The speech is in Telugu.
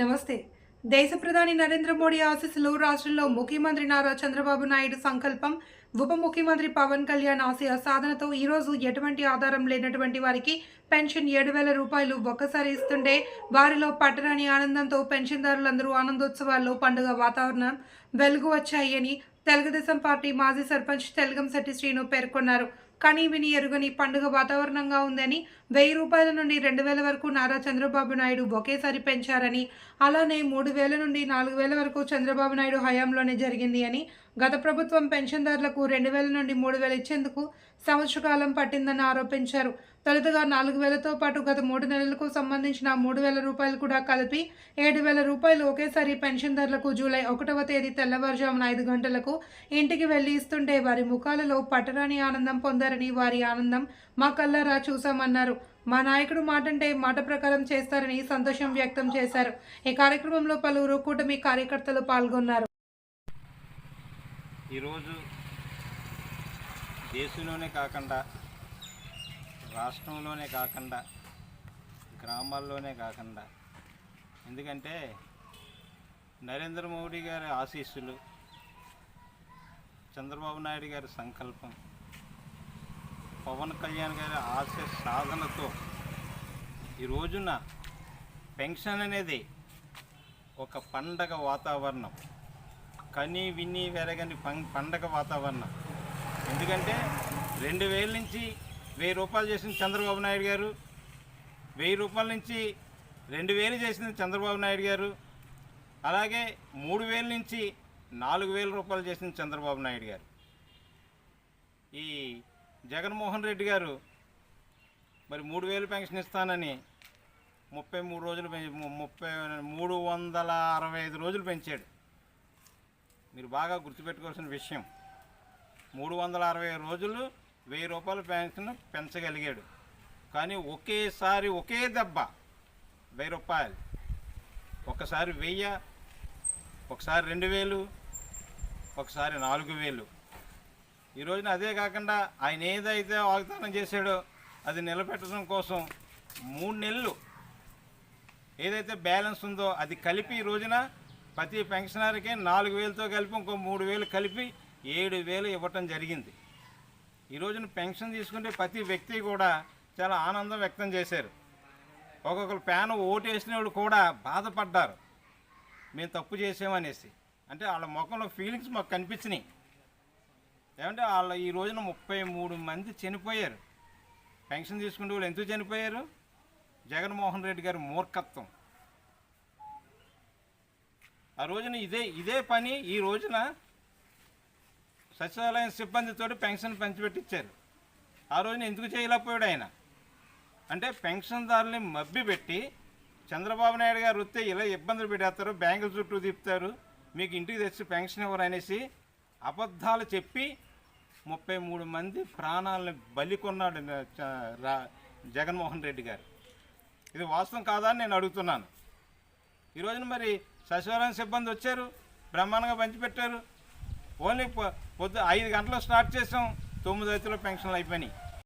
నమస్తే. దేశ ప్రధాని నరేంద్ర మోడీ ఆశీస్సులు రాష్ట్రంలో ముఖ్యమంత్రి నారా చంద్రబాబు నాయుడు సంకల్పం ఉప ముఖ్యమంత్రి పవన్ కళ్యాణ్ ఆశయ సాధనతో ఈరోజు ఎటువంటి ఆధారం లేనటువంటి వారికి పెన్షన్ ఏడు వేల రూపాయలు ఒక్కసారి ఇస్తుంటే వారిలో పట్టరాని ఆనందంతో పెన్షన్దారులందరూ ఆనందోత్సవాల్లో పండుగ వాతావరణం వెలుగు వచ్చాయని తెలుగుదేశం పార్టీ మాజీ సర్పంచ్ తెలుగంశెట్టి శ్రీను పేర్కొన్నారు. కానీ విని ఎరుగని పండుగ వాతావరణంగా ఉందని వెయ్యి రూపాయల నుండి రెండు వేల వరకు నారా చంద్రబాబు నాయుడు ఒకేసారి పెంచారని అలానే మూడు వేల నుండి నాలుగు వేల వరకు చంద్రబాబు నాయుడు హయాంలోనే జరిగింది అని గత ప్రభుత్వం పెన్షన్దారులకు రెండు వేల నుండి మూడు వేలు ఇచ్చేందుకు సంవత్సర కాలం పట్టిందని ఆరోపించారు. తొలుతగా నాలుగు వేలతో పాటు గత మూడు నెలలకు సంబంధించిన మూడు వేల రూపాయలు కూడా కలిపి ఏడు వేల రూపాయలు ఒకేసారి పెన్షన్దారులకు జూలై ఒకటవ తేదీ తెల్లవారుజామున ఐదు గంటలకు ఇంటికి వెళ్ళి ఇస్తుంటే వారి ముఖాలలో పట్టరాని ఆనందం పొందారు పొందారని వారి ఆనందం మా కల్లారా చూశామన్నారు మా నాయకుడు మాటంటే మాట ప్రకారం చేస్తారని సంతోషం వ్యక్తం చేశారు. ఈ కార్యక్రమంలో పలువురు కూటమి కార్యకర్తలు పాల్గొన్నారు. ఈరోజు దేశంలోనే కాకుండా రాష్ట్రంలోనే కాకుండా గ్రామాల్లోనే కాకుండా ఎందుకంటే నరేంద్ర మోడీ గారి ఆశీస్సులు చంద్రబాబు నాయుడు గారి సంకల్పం పవన్ కళ్యాణ్ గారి ఆశ సాధనతో ఈ రోజున పెన్షన్ అనేది ఒక పండగ వాతావరణం. కని విని వెరగని పం పండగ వాతావరణం. ఎందుకంటే రెండు వేల నుంచి వెయ్యి రూపాయలు చేసిన చంద్రబాబు నాయుడు గారు వెయ్యి రూపాయల నుంచి రెండు వేలు చేసిన చంద్రబాబు నాయుడు గారు అలాగే మూడు వేల నుంచి నాలుగు వేల రూపాయలు చేసిన చంద్రబాబు నాయుడు గారు. ఈ జగన్మోహన్ రెడ్డి గారు మరి మూడు వేలు పెన్షన్ ఇస్తానని ముప్పై మూడు రోజులు పెంచి ముప్పై మూడు వందల అరవై ఐదు రోజులు పెంచాడు. మీరు బాగా గుర్తుపెట్టుకోవాల్సిన విషయం. మూడు వందల అరవై రోజులు వెయ్యి రూపాయల పెన్షన్ పెంచగలిగాడు. కానీ ఒకేసారి ఒకే దెబ్బ వెయ్యి రూపాయలు. ఒకసారి వెయ్యి ఒకసారి రెండు వేలు ఒకసారి నాలుగు వేలు. ఈ రోజున అదే కాకుండా ఆయన ఏదైతే వాగ్దానం చేశాడో అది నిలబెట్టడం కోసం మూడు నెలలు ఏదైతే బ్యాలెన్స్ ఉందో అది కలిపి ఈ రోజున ప్రతి పెన్షనర్కి నాలుగు వేలతో కలిపి ఇంకో మూడు వేలు కలిపి ఏడు వేలు ఇవ్వటం జరిగింది. ఈ రోజున పెన్షన్ తీసుకుంటే ప్రతి వ్యక్తి కూడా చాలా ఆనందం వ్యక్తం చేశారు. ఒక్కొక్కరు ప్యాన్ ఓటు వేసిన వాళ్ళు కూడా బాధపడ్డారు. మేము తప్పు చేసామనేసి అంటే వాళ్ళ ముఖంలో ఫీలింగ్స్ మాకు కనిపించినాయి. ఏమంటే వాళ్ళ ఈ రోజున ముప్పై మూడు మంది చనిపోయారు. పెన్షన్ తీసుకుంటే వాళ్ళు ఎందుకు చనిపోయారు? జగన్మోహన్ రెడ్డి గారి మూర్ఖత్వం. ఆ రోజున ఇదే ఇదే పని ఈ రోజున సచివాలయం సిబ్బందితో పెన్షన్ పంచిపెట్టించారు ఆ రోజున ఎందుకు చేయలేకపోయాడు ఆయన? అంటే పెన్షన్దారుల్ని మబ్బిపెట్టి చంద్రబాబు నాయుడు గారు వస్తే ఇలా ఇబ్బందులు పెట్టేస్తారు? బ్యాంకుల చుట్టూ తిప్పుతారు. మీకు ఇంటికి తెచ్చి పెన్షన్ ఇవ్వరు అనేసి అబద్ధాలు చెప్పి ముప్పై మూడు మంది ప్రాణాలను బలికొన్నాడు జగన్మోహన్ రెడ్డి గారు. ఇది వాస్తవం కాదా అని నేను అడుగుతున్నాను. ఈరోజున మరి సచివాలయం సిబ్బంది వచ్చారు బ్రహ్మాండంగా పంచిపెట్టారు. ఓన్లీ పొద్దు ఐదు గంటలు స్టార్ట్ చేసాం తొమ్మిది రైతుల పెన్షన్లు అయిపోయినాయి.